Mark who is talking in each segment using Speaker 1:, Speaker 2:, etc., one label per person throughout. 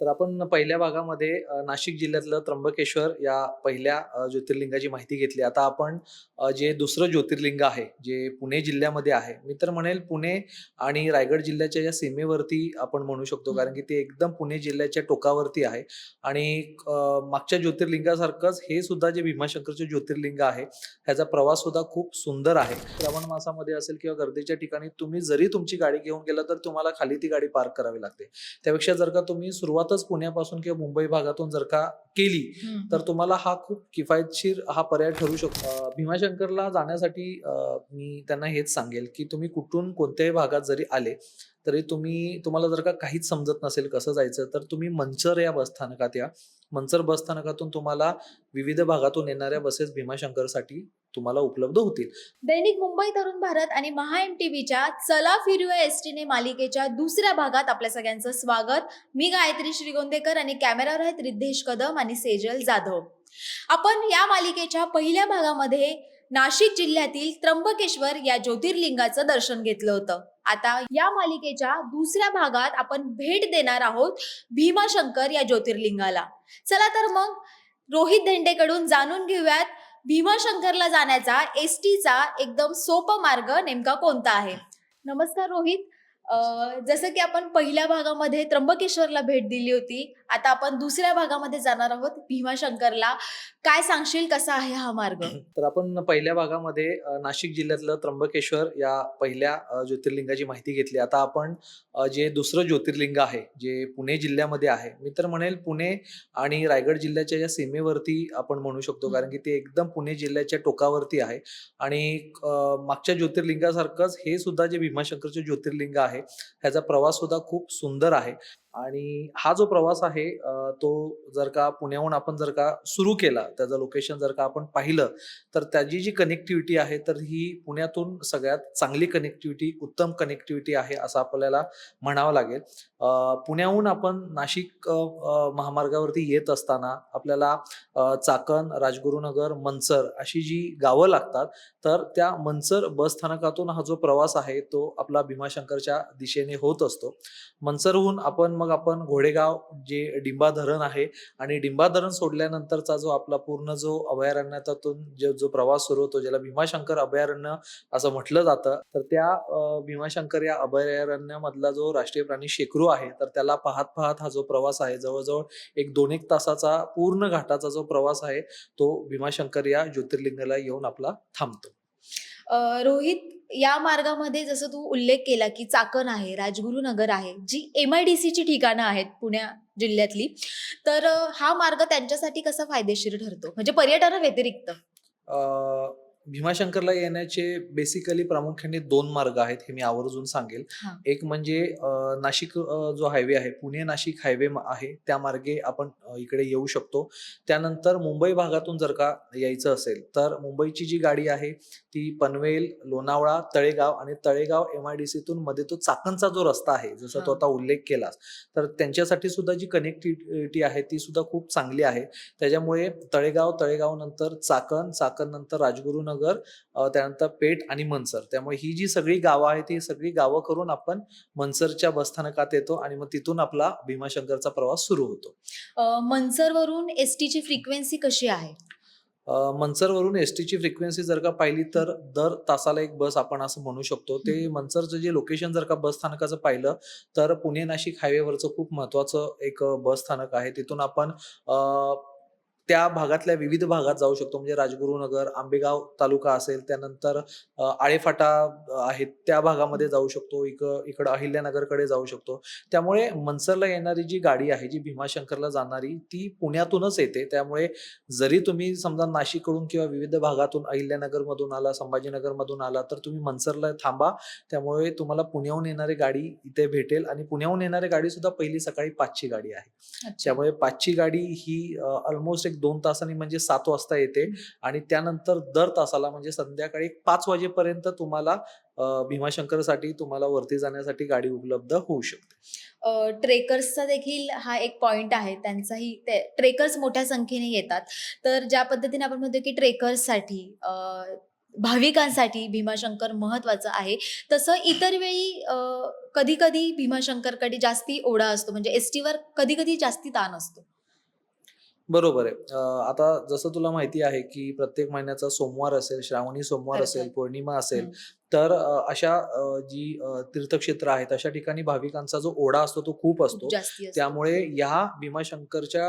Speaker 1: तर आपण पहिल्या भागामध्ये नाशिक जिल्ह्यातलं त्र्यंबकेश्वर या पहिल्या ज्योतिर्लिंगाची माहिती घेतली. आता आपण जे दुसरं ज्योतिर्लिंग आहे, जे पुणे जिल्ह्यामध्ये आहे. मी तर म्हणेल पुणे आणि रायगड जिल्ह्याच्या या सीमेवरती आपण म्हणू शकतो. कारण की ते एकदम पुणे जिल्ह्याच्या टोकावरती आहे आणि मागच्या ज्योतिर्लिंगासारखंच हे सुद्धा जे भीमाशंकरचे ज्योतिर्लिंग आहे, ह्याचा प्रवास सुद्धा खूप सुंदर आहे. श्रावण मासामध्ये असेल किंवा गर्दीच्या ठिकाणी तुम्ही जरी तुमची गाडी घेऊन गेला, तर तुम्हाला खाली ती गाडी पार्क करावी लागते. त्यापेक्षा जर का तुम्ही सुरुवातच पुण्यापासून किंवा मुंबई भागातून जर का केली, तर. तुम्हाला हा खूप किफायतशीर हा पर्याय ठरू शकतो. भीमाशंकरला जाण्यासाठी मी त्यांना हेच सांगेल, की तुम्ही कुठून कोणत्याही भागात जरी आले, तरी तुम्ही तुम्हाला जर का काहीच समजत नसेल कसं जायचं, तर तुम्ही मंचर या बसस्थानकात या. मंचर बसस्थानकातून तुम्हाला विविध भागातून येणाऱ्या बसेस भीमाशंकरसाठी तुम्हाला उपलब्ध होतील.
Speaker 2: दैनिक मुंबई तरुण भारत आणि महा एम टीव्हीच्या चला फिरूया एसटीने मालिकेच्या दुसऱ्या भागात आपल्या सगळ्यांचं स्वागत मी गायत्री श्रीगोंदेकर आणि कॅमेरावर आहेत रिद्धेश कदम आणि सेजल जाधव आपण या मालिकेच्या पहिल्या भागामध्ये नाशिक जिल्ह्यातील त्र्यंबकेश्वर या ज्योतिर्लिंगाचं दर्शन घेतलं होतं. आता या मालिकेच्या दुसऱ्या भागात आपण भेट देणार आहोत भीमाशंकर या ज्योतिर्लिंगाला. चला तर मग रोहित धेंडेकडून जाणून घेऊयात भीमाशंकरला जाण्याचा एस टीचा एकदम सोपा मार्ग नेमका कोणता आहे? नमस्कार रोहित. जसं की आपण पहिल्या भागामध्ये त्र्यंबकेश्वरला भेट दिली होती. आता आपण दुसऱ्या भागामध्ये जाणार आहोत भीमाशंकरला काय सांगशील कसा आहे हा मार्ग
Speaker 1: तर आपण पहिल्या भागामध्ये नाशिक जिल्ह्यातलं त्र्यंबकेश्वर या पहिल्या ज्योतिर्लिंगाची माहिती घेतली. आता आपण जे दुसरं ज्योतिर्लिंग आहे, जे पुणे जिल्ह्यामध्ये आहे. मी तर म्हणेल पुणे आणि रायगड जिल्ह्याच्या या सीमेवरती आपण म्हणू शकतो. कारण की ते एकदम पुणे जिल्ह्याच्या टोकावरती आहे आणि मागच्या ज्योतिर्लिंगासारखंच हे सुद्धा जे भीमाशंकरचे ज्योतिर्लिंग आहे, ह्याचा प्रवास सुद्धा खूप सुंदर आहे आणि हा जो प्रवास आहे तो जर का पुण्याहून आपण जर का सुरू केला, त्याचं लोकेशन जर का आपण पाहिलं, तर त्याची जी कनेक्टिव्हिटी आहे, तर ही पुण्यातून सगळ्यात चांगली कनेक्टिव्हिटी, उत्तम कनेक्टिव्हिटी आहे, असं आपल्याला म्हणावं लागेल. पुण्याहून आपण नाशिक महामार्गावरती येत असताना आपल्याला चाकण, राजगुरुनगर, मंचर अशी जी गावं लागतात, तर त्या मंचर बसस्थानकातून हा जो प्रवास आहे, तो आपला भीमाशंकरच्या दिशेने होत असतो. मंचरहून आपण मग आपण घोडेगाव जे डिंबा धरण आहे आणि डिंबा धरण सोडल्यानंतरचा जो आपला पूर्ण जो अभयारण्यातून जो जो प्रवास सुरू होतो, ज्याला भीमाशंकर अभयारण्य असं म्हटलं जातं. तर त्या भीमाशंकर या अभयारण्यामधला जो राष्ट्रीय प्राणी शेकरू आहे, तर त्याला पाहत-पाहत हा जो प्रवास आहे, जवळ-जवळ एक दोन एक तासाचा पूर्ण घाटाचा जो प्रवास आहे, तो भीमाशंकर या ज्योतिर्लिंगाला येऊन आपला थांबतो.
Speaker 2: रोहित या मार्गामध्ये जसं तू उल्लेख केला की चाकण आहे राजगुरुनगर आहे जी एम आय डी सीची ठिकाणं आहेत पुण्या जिल्ह्यातली तर हा मार्ग त्यांच्यासाठी कसा फायदेशीर ठरतो? म्हणजे पर्यटना व्यतिरिक्त
Speaker 1: भीमाशंकरला येण्याचे बेसिकली प्रामुख्याने 2 मार्ग आहेत, हे मी आवर्जून सांगेल. एक म्हणजे नाशिक जो हायवे आहे, पुणे-नाशिक हायवे आहे, त्या मार्गे आपण इकडे येऊ शकतो. त्यानंतर मुंबई भागातून जर का यायचं असेल, तर मुंबईची जी गाडी आहे, ती पनवेल, लोणावळा, तळेगाव आणि तळेगाव एम-आय-डी-सीतून मध्ये तो चाकणचा जो रस्ता आहे, जसं तू. आता उल्लेख केलास, तर त्यांच्यासाठी सुद्धा जी कनेक्टिव्हिटी आहे, ती सुद्धा खूप चांगली आहे. त्याच्यामुळे तळेगाव, तळेगावनंतर चाकण, चाकणनंतर राजगुरुनगर, अ, त्यानंतर पेठ आणि मंचर. त्यामुळे ही जी सगळी गावं आहेत, ही सगळी गावं करून आपण मंचरच्या बसस्थानकात येतो आणि मग तिथून आपला भीमाशंकरचा प्रवास सुरू होतो.
Speaker 2: अं, मंचरवरून एस टीची फ्रिक्वेन्सी कशी आहे
Speaker 1: अ, मंचरवरून एसटीची फ्रिक्वेन्सी जर का पाहिली, तर दर तासाला एक बस आपण असं म्हणू शकतो. ते. मंचरचं जे लोकेशन जर का बसस्थानकाचं पाहिलं, तर पुणे-नाशिक हायवेवरचं खूप महत्त्वाचं एक अ, बसस्थानक आहे. तिथून आपण त्या भागातल्या विविध भागात जाऊ शकतो. म्हणजे राजगुरुनगर, आंबेगाव तालुका असेल, त्यानंतर आळेफाटा आहेत, त्या भागामध्ये. जाऊ शकतो. इक इकडं अहिल्यानगरकडे जाऊ शकतो. त्यामुळे मंचरला येणारी जी गाडी आहे, जी भीमाशंकरला जाणारी, ती पुण्यातूनच येते. त्यामुळे जरी तुम्ही समजा नाशिककडून किंवा विविध भागातून अहिल्यानगरमधून आला, संभाजीनगरमधून आला, तर तुम्ही मंचरला थांबा. त्यामुळे तुम्हाला पुण्याहून येणारी गाडी इथे भेटेल आणि पुण्याहून येणारी गाडीसुद्धा पहिली सकाळी 5 ची गाडी आहे. त्यामुळे 5 ची गाडी ही ऑलमोस्ट एक 2 तासांनी म्हणजे 7 वाजता येते. आणि त्यानंतर दर तासाला म्हणजे संध्याकाळी 5 वाजेपर्यंत तुम्हाला भीमाशंकरसाठी तुम्हाला वरती जाण्यासाठी गाडी उपलब्ध होऊ शकते.
Speaker 2: ट्रेकर्सचा देखील हा एक पॉइंट आहे. त्यांचाही ते ट्रेकर्स मोठ्या संख्येने येतात. तर ज्या पद्धतीने आपण म्हणतो की ट्रेकर्ससाठी भाविकांसाठी भीमाशंकर महत्वाचं आहे तसं इतर वेळी कधी कधी भीमाशंकरकडे जास्ती ओढा असतो म्हणजे एस टीवर कधी कधी जास्ती ताण असतो
Speaker 1: बरोबर आहे अं, आता जसं तुला माहिती आहे की प्रत्येक महिन्याचा सोमवार असेल श्रावणी सोमवार
Speaker 2: बरोबर.
Speaker 1: असेल पौर्णिमा असेल
Speaker 2: हम्म.
Speaker 1: तर अशा जी तीर्थक्षेत्र आहेत अशा ठिकाणी भाविकांचा जो ओढा असतो तो खूप असतो. त्यामुळे या भीमाशंकरच्या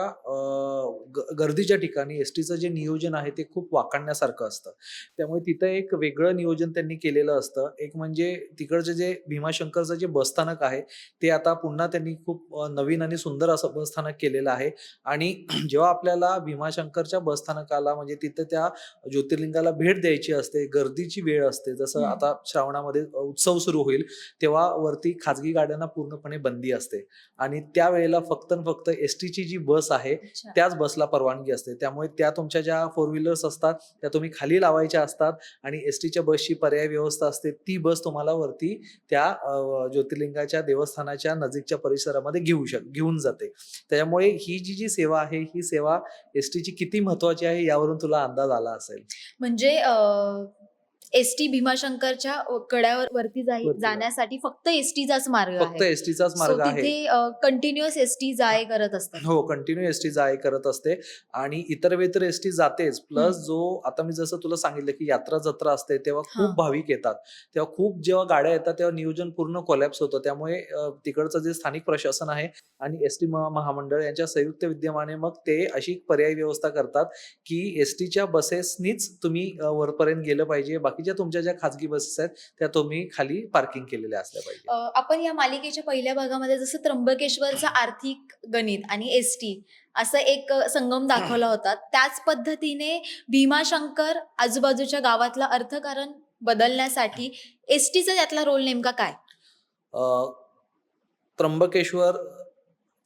Speaker 1: गर्दीच्या ठिकाणी एस टीचं जे नियोजन आहे ते खूप वाखाणण्यासारखं असतं. त्यामुळे तिथं एक वेगळं नियोजन त्यांनी केलेलं असतं. एक म्हणजे तिकडचं जे भीमाशंकरचं जे बसस्थानक आहे ते आता पुन्हा त्यांनी खूप नवीन आणि सुंदर असं बसस्थानक केलेलं आहे. आणि जेव्हा आपल्याला भीमाशंकरच्या बसस्थानकाला म्हणजे तिथं त्या ज्योतिर्लिंगाला भेट द्यायची असते गर्दीची वेळ असते जसं. आता श्रावणामध्ये उत्सव सुरू होईल तेव्हा वरती खाजगी गाड्यांना पूर्णपणे बंदी असते. आणि त्यावेळेला फक्त फक्त एस टीची जी बस आहे. त्याच बसला परवानगी असते. त्यामुळे त्या तुमच्या ज्या फोर व्हीलर्स असतात त्या तुम्ही खाली लावायच्या असतात आणि एस टीच्या बसची पर्याय व्यवस्था असते ती बस तुम्हाला वरती त्या ज्योतिर्लिंगाच्या देवस्थानाच्या नजीकच्या परिसरामध्ये घेऊ शक घेऊन जाते. त्यामुळे ही जी जी सेवा आहे ही सेवा एस टीची किती महत्वाची आहे यावरून तुला अंदाज आला असेल?
Speaker 2: म्हणजे एस टी भीमाशंकरच्या कड्यावर वरती जाई
Speaker 1: वरती जा.
Speaker 2: जाण्यासाठी फक्त एस टीचाच मार्ग
Speaker 1: फक्त
Speaker 2: आहे
Speaker 1: एस टीचाच
Speaker 2: So
Speaker 1: मार्ग आहे
Speaker 2: तिथे कंटिन्युअस एस टी जाय करत असतात.
Speaker 1: हो कंटिन्यू एस टी जाय करत असते. आणि इतर वेळ तर एस टी जातेच. प्लस जो आता मी जसं तुला सांगितलं की यात्रा जत्रा असते तेव्हा
Speaker 2: हा.
Speaker 1: खूप भाविक येतात. तेव्हा खूप जेव्हा गाड्या येतात तेव्हा नियोजन पूर्ण कोलॅप्स होतं. त्यामुळे अं, तिकडचं जे स्थानिक प्रशासन आहे आणि एस टी महामंडळ यांच्या संयुक्त विद्यमाने मग ते अशी पर्यायी व्यवस्था करतात की एस टीच्या बसेसनीच तुम्ही अं, वरपर्यंत गेलं पाहिजे. बाकीच्या तुमच्या ज्या खाजगी बसेस आहेत त्या तुम्ही खाली पार्किंग केलेल्या असल्या पाहिजे.
Speaker 2: आपण या मालिकेच्या पहिल्या भागामध्ये जसं त्र्यंबकेश्वरचं आर्थिक गणित आणि एस टी असं एक संगम दाखवला होता. त्याच पद्धतीने भीमाशंकर आजूबाजूच्या गावातलं अर्थकारण बदलण्यासाठी एस टीचा त्यातला रोल नेमका काय?
Speaker 1: त्र्यंबकेश्वर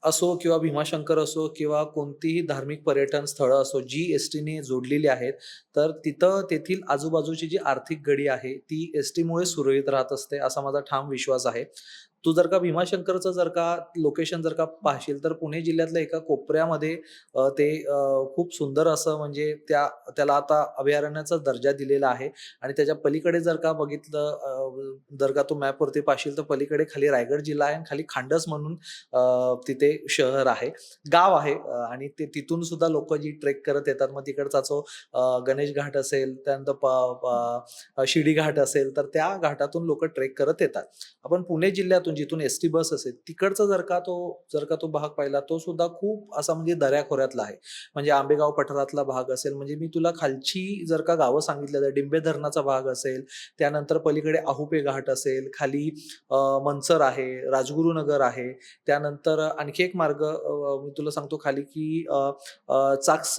Speaker 1: असो किंवा भीमाशंकर असो किंवा कोणतीही धार्मिक पर्यटन स्थळं असो जी एस टीने जोडलेली आहेत तर तिथं तेथील आजूबाजूची जी आर्थिक गडी आहे ती एस टीमुळे सुरळीत राहत असते असा माझा ठाम विश्वास आहे. तू जर का भीमाशंकरचं जर का लोकेशन जर का पाहशील तर पुणे जिल्ह्यातल्या एका कोपऱ्यामध्ये ते खूप सुंदर असं म्हणजे त्या त्याला आता अभयारण्याचा दर्जा दिलेला आहे. आणि त्याच्या पलीकडे जर का बघितलं जर का तू मॅपवरती पाहशील तर पलीकडे खाली रायगड जिल्हा आहे आणि खाली खांडस म्हणून तिथे शहर आहे. गाव आहे आणि ते तिथून सुद्धा लोक जी ट्रेक करत येतात मग तिकडचा जो गणेश घाट असेल त्यानंतर शिडी घाट असेल तर त्या घाटातून लोक ट्रेक करत येतात. आपण पुणे जिल्ह्यातून जिथून एस टी बस असेल तिकडचा जर का तो जर का तो भाग पाहिला तो सुद्धा खूप असा म्हणजे दऱ्याखोऱ्यातला आहे. म्हणजे आंबेगाव पठारातला भाग असेल म्हणजे मी तुला खालची जर का गावं सांगितलं तर डिंबे धरणाचा भाग असेल त्यानंतर पलीकडे आहुपे घाट असेल खाली मनसर आहे राजगुरुनगर आहे त्यानंतर आणखी एक मार्ग मी तुला सांगतो खाली की चाक्स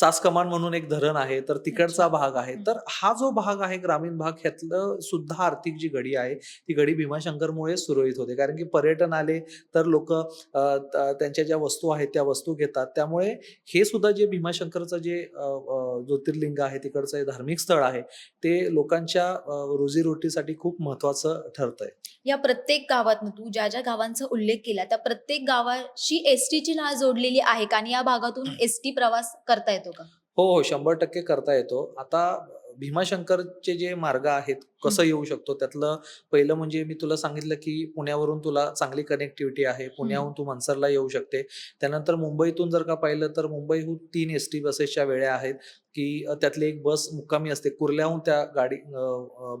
Speaker 1: अ, चास कमान म्हणून एक धरण आहे तर तिकडचा. भाग आहे. तर हा जो भाग आहे ग्रामीण भाग ह्यातलं सुद्धा आर्थिक जी गडी आहे ती गडी भीमाशंकरमुळे सुरळीत होते. कारण की पर्यटन आले तर लोक त्यांच्या ज्या वस्तू आहेत त्या वस्तू घेतात. त्यामुळे हे सुद्धा जे भीमाशंकरचं जे ज्योतिर्लिंग आहे तिकडचं हे धार्मिक स्थळ आहे ते लोकांच्या रोजीरोटीसाठी खूप महत्वाचं ठरतंय.
Speaker 2: या प्रत्येक गावातनं तू ज्या ज्या गावांचा उल्लेख केला त्या प्रत्येक गावाशी एस टीची नाळ जोडलेली आहे आणि या भागातून एस टी प्रवास करता येतो का?
Speaker 1: हो हो शंभर टक्के करता येतो. आता भीमाशंकरचे जे मार्ग आहेत कसं येऊ शकतो? त्यातलं पहिलं म्हणजे मी तुला सांगितलं की पुण्यावरून तुला चांगली कनेक्टिव्हिटी आहे. पुण्याहून तू मनसरला येऊ शकते. त्यानंतर मुंबईतून जर का पाहिलं तर मुंबईहून तीन एस टी बसेसच्या वेळा आहेत. की त्यातली एक बस मुक्कामी असते. कुर्ल्याहून त्या गाडी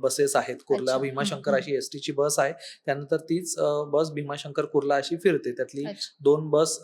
Speaker 1: बसेस आहेत. कुर्ला. भीमाशंकर अशी एस टीची बस आहे. त्यानंतर तीच बस भीमाशंकर कुर्ला अशी फिरते. त्यातली. दोन बस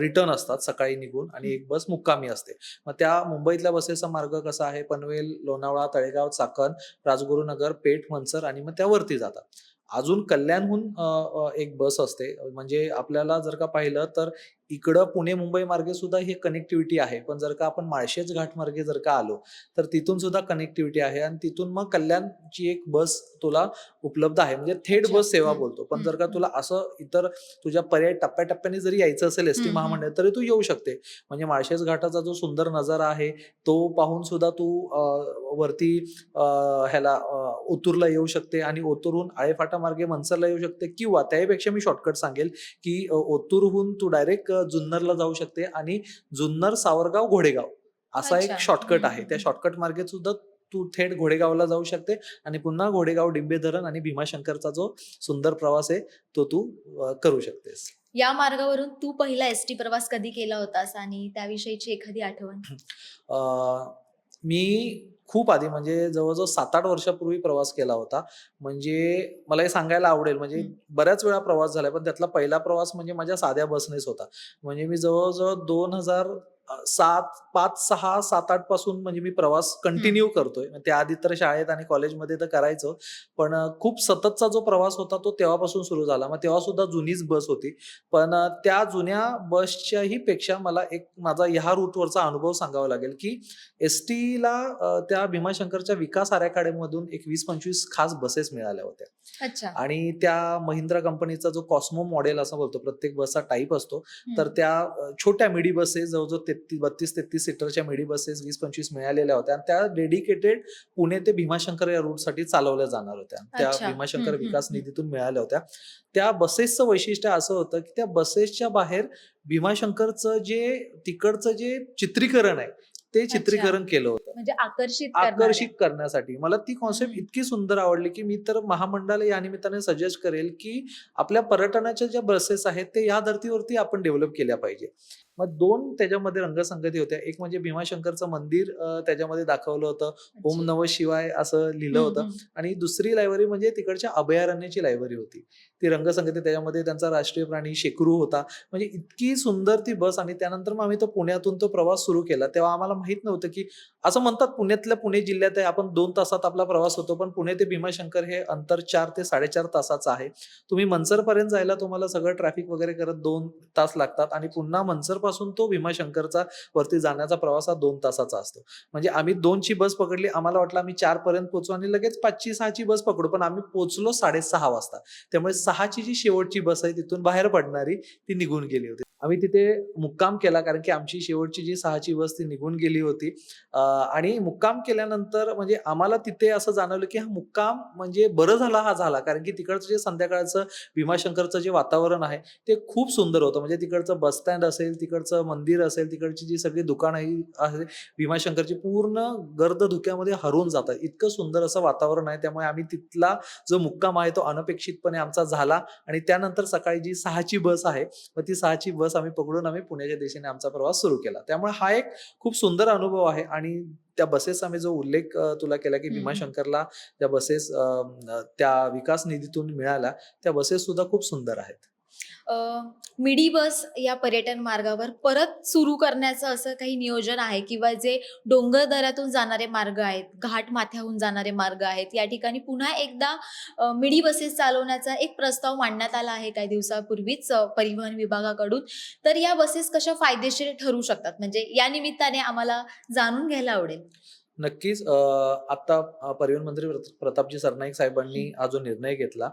Speaker 1: रिटर्न असतात सकाळी निघून आणि एक बस मुक्कामी असते. मग त्या मुंबईतल्या बसेसचा मार्ग कसा आहे? पनवेल लोणावळा तळेगाव चाकण राजगुरुनगर पेठ मनसर आणि मग त्या वरती जातात. अजून कल्याणहून एक बस असते. म्हणजे आपल्याला जर का पाहिलं तर इकडं पुणे मुंबई मार्गे सुद्धा हे कनेक्टिव्हिटी आहे पण जर का आपण माळशेज घाट मार्गे जर का आलो तर तिथून सुद्धा कनेक्टिव्हिटी आहे आणि तिथून मग कल्याणची एक बस तुला उपलब्ध आहे म्हणजे थेट. बस सेवा बोलतो पण जर का. तुला असं इतर तुझ्या पर्याय टप्प्याटप्प्याने जरी यायचं असेल एस टी. महामंडळ तरी तू येऊ शकते म्हणजे माळशेज घाटाचा जो सुंदर नजारा आहे तो पाहून सुद्धा तू वरती ह्याला ओतूरला येऊ शकते आणि ओतूरहून आळेफाटा मार्गे मनसरला येऊ शकते किंवा त्यापेक्षा मी शॉर्टकट सांगेल की ओतूरहून तू डायरेक्ट जुन्नरला जाऊ शकते आणि जुन्नर सावरगाव घोडेगाव असा एक. शॉर्टकट आहे त्या. शॉर्टकट मार्गे सुद्धा तू थेट घोडेगावला जाऊ शकते आणि पुन्हा घोडेगाव डिंबे धरण आणि भीमाशंकरचा जो सुंदर प्रवास आहे तो तू करू शकतेस
Speaker 2: या मार्गावरून तू पहिला एस टी प्रवास कधी केला होतास आणि त्याविषयीची एखादी आठवण
Speaker 1: मी खूप आधी म्हणजे जवळजवळ सात आठ वर्षापूर्वी प्रवास केला होता म्हणजे मला हे सांगायला आवडेल म्हणजे. बऱ्याच वेळा प्रवास झाला पण त्यातला पहिला प्रवास म्हणजे माझ्या साध्या बसनेच होता म्हणजे मी जवळजवळ दोन हजार सात पाच सहा सात आठपासून म्हणजे मी प्रवास कंटिन्यू करतोय. त्याआधी तर शाळेत आणि कॉलेजमध्ये तर करायचो. पण खूप सततचा जो प्रवास होता तो तेव्हापासून सुरू झाला. मग तेव्हा सुद्धा जुनीच बस होती. पण त्या जुन्या बसच्याही पेक्षा मला एक माझा ह्या रूटवरचा अनुभव सांगावा लागेल की एस टीला त्या भीमाशंकरच्या विकास आराखड्यामधून एक वीस पंचवीस खास बसेस मिळाल्या होत्या.
Speaker 2: अच्छा.
Speaker 1: आणि त्या महिंद्रा कंपनीचा जो कॉस्मो मॉडेल असं बोलतो प्रत्येक बसचा टाईप असतो. तर. त्या छोट्या मिडी बसेस जवळजवळ बत्तीस तेहतीस सीटरच्या मिडी बसेस वीस पंचवीस मिळालेल्या होत्या आणि त्या डेडिकेटेड पुणे ते भीमाशंकर या रूटसाठी चालवल्या जाणार होत्या त्या. भीमाशंकर विकास. निधीतून मिळाल्या होत्या त्या बसेसचं वैशिष्ट्य असं होतं की त्या बसेसच्या बाहेर भीमाशंकरचं जे तिकडचं जे चित्रीकरण आहे ते चित्रीकरण केलं होतं
Speaker 2: म्हणजे आकर्षित.
Speaker 1: आकर्षित करण्यासाठी मला ती कॉन्सेप्ट. इतकी सुंदर आवडली की मी तर महामंडळाला या निमित्ताने सजेस्ट करेल की आपल्या पर्यटनाच्या ज्या बसेस आहेत ते या धर्तीवरती आपण डेव्हलप केल्या पाहिजे मग दोन त्याच्यामध्ये रंगसंगती होत्या. एक म्हणजे भीमाशंकरचं मंदिर त्याच्यामध्ये दाखवलं होतं. ओम. नव शिवाय असं लिहिलं होतं. आणि दुसरी लायब्ररी म्हणजे तिकडच्या अभयारण्याची लायब्ररी होती. ती रंगसंगती त्याच्यामध्ये त्यांचा राष्ट्रीय प्राणी शेकरू होता. म्हणजे इतकी सुंदर ती बस आणि त्यानंतर मग आम्ही तो पुण्यातून तो प्रवास सुरू केला. तेव्हा आम्हाला माहीत नव्हतं की असं म्हणतात पुण्यातल्या पुणे जिल्ह्यात आहे. आपण दोन तासात आपला प्रवास होतो. पण पुणे ते भीमाशंकर हे अंतर चार ते साडेचार तासाचं आहे. तुम्ही मनसरपर्यंत जायला तुम्हाला सगळं ट्रॅफिक वगैरे करत दोन तास लागतात. आणि पुन्हा मनसर पासून तो भीमाशंकरचा वरती जाण्याचा प्रवास हा दोन तासाचा असतो. म्हणजे आम्ही दोनची बस पकडली आम्हाला वाटलं आम्ही चार पर्यंत पोहोचू आणि लगेच पाचची सहाची बस पकडू पण आम्ही पोहोचलो साडेसहा वाजता. त्यामुळे सहाची जी शेवटची बस आहे तिथून बाहेर पडणारी ती निघून गेली होती. आम्ही तिथे मुक्काम केला कारण की आमची शेवटची जी सहाची बस ती निघून गेली होती. आणि मुक्काम केल्यानंतर म्हणजे आम्हाला तिथे असं जाणवलं की हा मुक्काम म्हणजे बरं झाला हा झाला. कारण की तिकडचं जे संध्याकाळचं भीमाशंकरचं जे वातावरण आहे ते खूप सुंदर होतं. म्हणजे तिकडचं बस स्टँड असेल तिकडचं मंदिर असेल तिकडची जी सगळी दुकानं भीमाशंकरची पूर्ण गर्द धुक्यामध्ये हरवून जातात इतकं सुंदर असं वातावरण आहे. त्यामुळे आम्ही तिथला जो मुक्काम आहे तो अनपेक्षितपणे आमचा झाला. आणि त्यानंतर सकाळी जी सहाची बस आहे मग ती सहाची बस आम्ही पकडून आम्ही पुण्याच्या दिशेने आमचा प्रवास सुरू केला. त्यामुळे हा एक खूप सुंदर अनुभव आहे. आणि त्या बसेस आम्ही जो उल्लेख तुला केला की. भीमाशंकरला त्या बसेस त्या विकास निधीतून मिळाल्या त्या बसेस सुद्धा खूप सुंदर आहेत.
Speaker 2: मिडी बस या पर्यटन मार्गावर परत सुरू करण्याचं असं काही नियोजन आहे? किंवा जे डोंगर दऱ्यातून जाणारे मार्ग आहेत घाट माथ्याहून जाणारे मार्ग आहेत या ठिकाणी पुन्हा एकदा मिडी बसेस चालवण्याचा एक प्रस्ताव मांडण्यात आला आहे काही दिवसापूर्वीच परिवहन विभागाकडून. तर या बसेस कशा फायदेशीर ठरू शकतात? म्हणजे या निमित्ताने आम्हाला जाणून घ्यायला आवडेल.
Speaker 1: नक्कीच आता परिवहन मंत्री प्रत- प्रतापजी सरनाईक साहेबांनी हा. जो निर्णय घेतला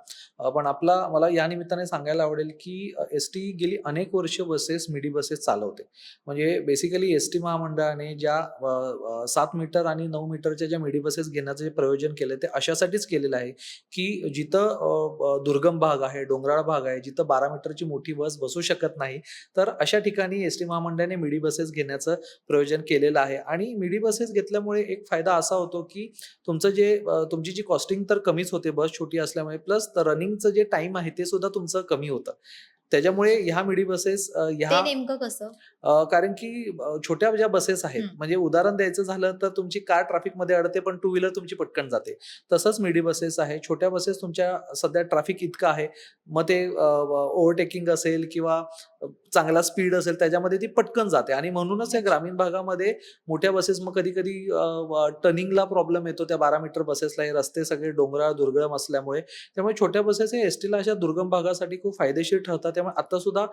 Speaker 1: पण आपला मला या निमित्ताने सांगायला आवडेल की एस टी गेली अनेक वर्ष बसेस मिडी बसेस चालवते. म्हणजे बेसिकली एस टी महामंडळाने ज्या सात मीटर आणि नऊ मीटरच्या ज्या मिडी बसेस घेण्याचं जे प्रयोजन केलं ते अशासाठीच केलेलं आहे की जिथं दुर्गम भाग आहे डोंगराळ भाग आहे जिथं बारा मीटरची मोठी बस बसू शकत नाही तर अशा ठिकाणी एस टी महामंडळाने मिडी बसेस घेण्याचं प्रयोजन केलेलं आहे. आणि मिडी बसेस घेतल्यामुळे एक फायदा असा होतो की तुमचं जे तुमची जी कॉस्टिंग तर कमीच होते बस छोटी असल्यामुळे प्लस रनिंगचं जे टाइम आहे ते सुद्धा तुमचं कमी होतं. त्याच्यामुळे ह्या मिडी बसेस ह्या
Speaker 2: नेमकं कसं?
Speaker 1: कारण की छोट्या ज्या बसेस आहेत. म्हणजे उदाहरण द्यायचं झालं तर तुमची कार ट्रॅफिकमध्ये अडते पण टू व्हीलर तुमची पटकन जाते. तसंच मिडी बसेस आहे. छोट्या बसेस तुमच्या सध्या ट्रॅफिक इतकं आहे. मग ते ओव्हरटेकिंग असेल किंवा चांगला स्पीड असेल त्याच्यामध्ये ती पटकन जाते. आणि म्हणूनच या ग्रामीण भागामध्ये मोठ्या बसेस मग कधी कधी टर्निंगला प्रॉब्लेम येतो. त्या बारा मीटर बसेसला हे रस्ते सगळे डोंगराळ दुर्गम असल्यामुळे. त्यामुळे छोट्या बसेस हे एस टीला अशा दुर्गम भागासाठी खूप फायदेशीर ठरतात. त्यामुळे आता सुद्धा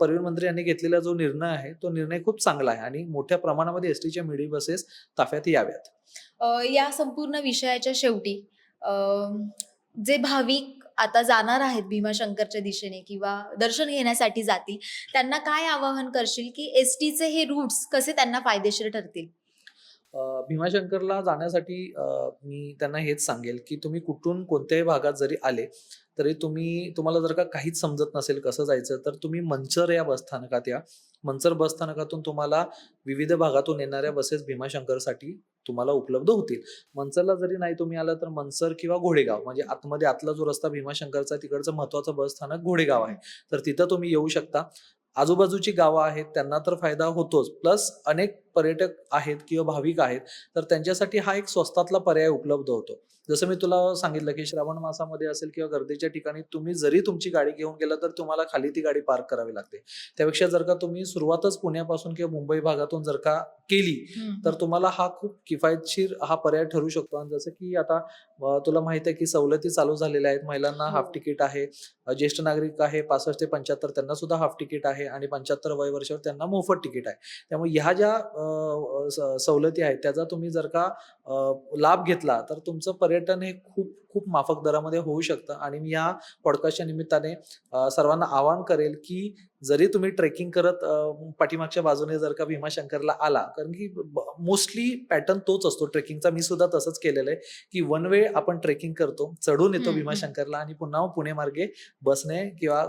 Speaker 1: परिवहन मंत्री यांनी घेतलेला जो निर्णय आहे तो निर्णय खूप चांगला आहे आणि मोठ्या प्रमाणामध्ये एस टीच्या मिडी बसेस ताफ्यात याव्यात.
Speaker 2: या संपूर्ण विषयाच्या शेवटी जे भाविक आता जाणार आहेत भीमाशंकरच्या दिशेने किंवा दर्शन घेण्यासाठी जातील त्यांना काय आवाहन करशील की एस टीचे हे रूट्स कसे त्यांना फायदेशीर ठरतील?
Speaker 1: भीमाशंकरला जाण्यासाठी मी त्यांना हेच सांगेल की तुम्ही कुठून कोणत्याही भागात जरी आले तरी तुम्ही तुम्हाला जर का काहीच समजत नसेल कसं जायचं तर तुम्ही मंचर या बसस्थानकात या. मंचर बसस्थानकातून तुम्हाला विविध भागातून येणाऱ्या बसेस भीमाशंकरसाठी तुम्हाला उपलब्ध होतील. मंचरला जरी नाही तुम्ही आला तर मनसर किंवा घोडेगाव म्हणजे आतमध्ये आतला जो रस्ता भीमाशंकरचा तिकडचं महत्वाचं बस स्थानक घोडेगाव आहे. तर तिथं तुम्ही येऊ शकता. आजूबाजूची गावं आहेत त्यांना तर फायदा होतोच. प्लस अनेक पर्यटक आहेत किंवा भाविक आहेत तर त्यांच्यासाठी हा एक स्वस्तातला पर्याय उपलब्ध होतो. जसं मी तुला सांगितलं की श्रावण मासामध्ये असेल किंवा गर्दीच्या ठिकाणी तुम्ही जरी तुमची गाडी घेऊन गेला तर तुम्हाला खाली ती गाडी पार्क करावी लागते. त्यापेक्षा जर का तुम्ही सुरुवातच पुण्यापासून किंवा मुंबई भागातून जर का केली तर तुम्हाला हा खूप किफायतशीर हा पर्याय ठरू शकतो. आणि जसं की आता तुला माहीत आहे की सवलती चालू झालेल्या आहेत. महिलांना
Speaker 2: हो.
Speaker 1: हाफ तिकीट आहे. ज्येष्ठ नागरिक आहे पासष्ट ते पंच्याहत्तर त्यांना सुद्धा हाफ तिकीट आहे आणि पंच्याहत्तर वय वर्षावर त्यांना मोफत तिकीट आहे. त्यामुळे ह्या ज्या सवलती आहेत त्याचा तुम्ही जर का लाभ घेतला तर तुमचं पर्यटन हे खूप खूप माफक दरामध्ये होऊ शकतं. आणि मी या पॉडकास्टच्या निमित्ताने सर्वांना आवाहन करेल की जरी तुम्ही ट्रेकिंग करत पाठीमागच्या बाजूने जर का भीमाशंकरला आला कारण की मोस्टली पॅटर्न तोच असतो. ट्रेकिंगचा मी सुद्धा तसंच केलेलं आहे की वन वे आपण ट्रेकिंग करतो चढून येतो भीमाशंकरला आणि पुन्हा पुणे मार्गे बसने किंवा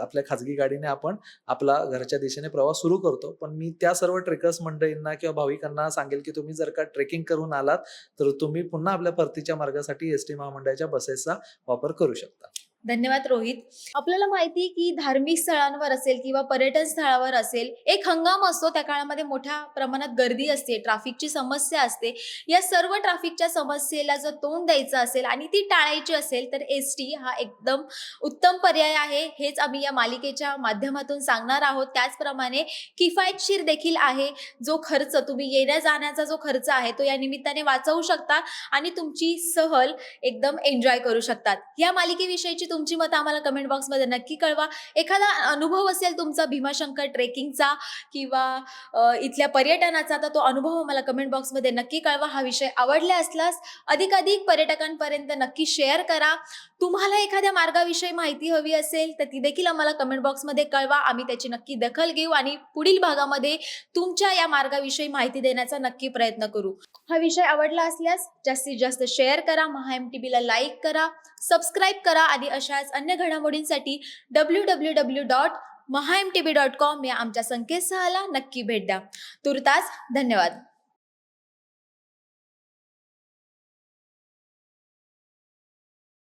Speaker 1: आपल्या खाजगी गाडीने आपण आपला घरच्या दिशेने प्रवास सुरू करतो. पण मी त्या सर्व ट्रेकर्स मंडळींना किंवा भाविकांना सांगेल की तुम्ही जर का ट्रेकिंग करून आलात तर तुम्ही पुन्हा आपल्या परतीच्या मार्गासाठी एस टी महामंडळाच्या बसेसचा वापर करू शकता.
Speaker 2: धन्यवाद रोहित. आपल्याला माहिती की धार्मिक स्थळांवर असेल किंवा पर्यटन स्थळावर असेल एक हंगाम असतो. त्या काळामध्ये मोठ्या प्रमाणात गर्दी असते ट्रॅफिकची समस्या असते. या सर्व ट्रॅफिकच्या समस्येला जर तोंड द्यायचं असेल आणि ती टाळायची असेल तर एस टी हा एकदम उत्तम पर्याय आहे. हेच आम्ही या मालिकेच्या माध्यमातून सांगणार आहोत. त्याचप्रमाणे किफायतशीर देखील आहे. जो खर्च तुम्ही येण्या जाण्याचा जो खर्च आहे तो या निमित्ताने वाचवू शकता आणि तुमची सहल एकदम एन्जॉय करू शकतात. या मालिकेविषयीची तुमची मतं आम्हाला कमेंट बॉक्समध्ये नक्की कळवा. एखादा अनुभव असेल तुमचा भीमाशंकर ट्रेकिंगचा किंवा इथल्या पर्यटनाचा तर तो अनुभव आम्हाला कमेंट बॉक्समध्ये नक्की कळवा. हा विषय आवडला असल्यास अधिकाधिक पर्यटकांपर्यंत नक्की शेअर करा. तुम्हाला एखाद्या मार्गाविषयी माहिती हवी असेल तर ती देखील आम्हाला कमेंट बॉक्समध्ये कळवा. आम्ही त्याची नक्की दखल घेऊ आणि पुढील भागामध्ये तुमच्या या मार्गाविषयी माहिती देण्याचा नक्की प्रयत्न करू. हा विषय आवडला असल्यास जास्तीत जास्त शेअर करा. महा एम टी बीला लाईक करा. सबस्क्राईब करा आणि अशाच अन्य घडामोडींसाठी W W W dot Maha M T B dot com या आमच्या संकेतस्थळाला नक्की भेट द्या. तुर्तास धन्यवाद.